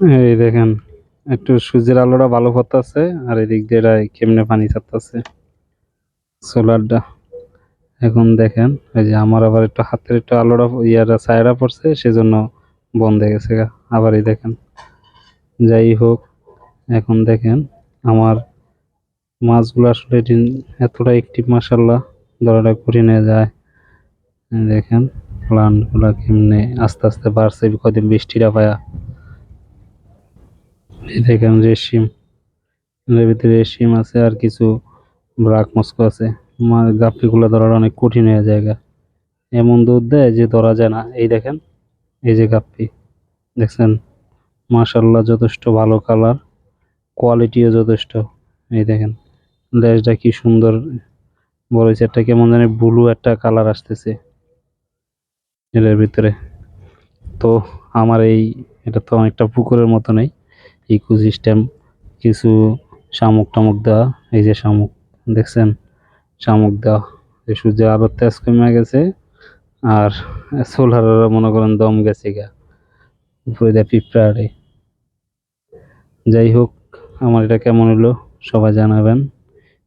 এই দেখেন, একটু সূর্যের আলোটা ভালো পড়তাছে আর এদিক দিয়ে কেমনে পানি ছাড়তাছে? সোলারটা এখন দেখেন, এই যে আমার আবার একটু হাতের একটু আলোটা ইয়ারা ছায়াটা পড়ছে, সেজন্য বন্ধ হয়ে গেছে গা। আবার এই দেখেন, যাই হোক, এখন দেখেন, আমার মাছগুলো আসলে এতটা একটিভ মাসাল্লাহ কঠিন হয়ে যায়। দেখেন প্লান্টগুলো কেমনে আস্তে আস্তে বাড়ছে, কদিন বৃষ্টিটা পায়া। দেখেন রেশিম এর ভিতরে রেশিম আছে আর কিছু ব্রাক মস্কো আছে। গাপ্পিগুলো ধরার অনেক কঠিন হয়ে জায়গা এমন দুধ দেয় যে ধরা যায় না। এই দেখেন, এই যে গাপ্পি দেখছেন? মাশাল্লাহ যথেষ্ট ভালো কালার কোয়ালিটিও যথেষ্ট। এই দেখেন লেজটা কি সুন্দর। বড় হয়েছে একটা কেমন জানি ব্লু একটা কালার আসতেছে। এটার ভিতরে। তো আমার এই, এটা তো অনেকটা পুকুরের মতো নেই। ইকো সিস্টেম কিছু শামুক টামুক দেওয়া, এই যে শামুক, দেখছেন? শামুক দেওয়া, এই সূর্যের আরও তেজ কমে গেছে আর সোলারেরও মনে করেন দম গেছে গা, উপরে দেয় পিঁপড়ারে যাই হোক, আমার এটা কেমন হলো সবাই জানাবেন।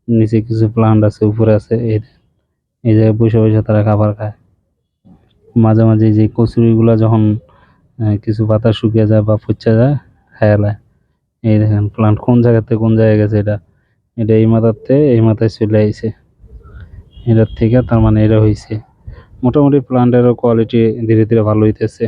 নিচে কিছু প্লান্ট আছে, উপরে আছে, এই এই জায়গায় বসে বসে তারা খাবার খায়। মাঝে মাঝে যে কচুরিগুলো যখন কিছু পাতা শুকিয়ে যায় বা পচে যায় খায়ালায় এই দেখেন প্লান্ট কোন জায়গাতে কোন জায়গায় গেছে এটা? এটা এই মাথাতে, এই মাথায় চলে আইছে। এটার থেকে তার মানে এটা হয়েছে মোটামুটি প্লান্টেরও কোয়ালিটি ধীরে ধীরে ভালো হইতেছে।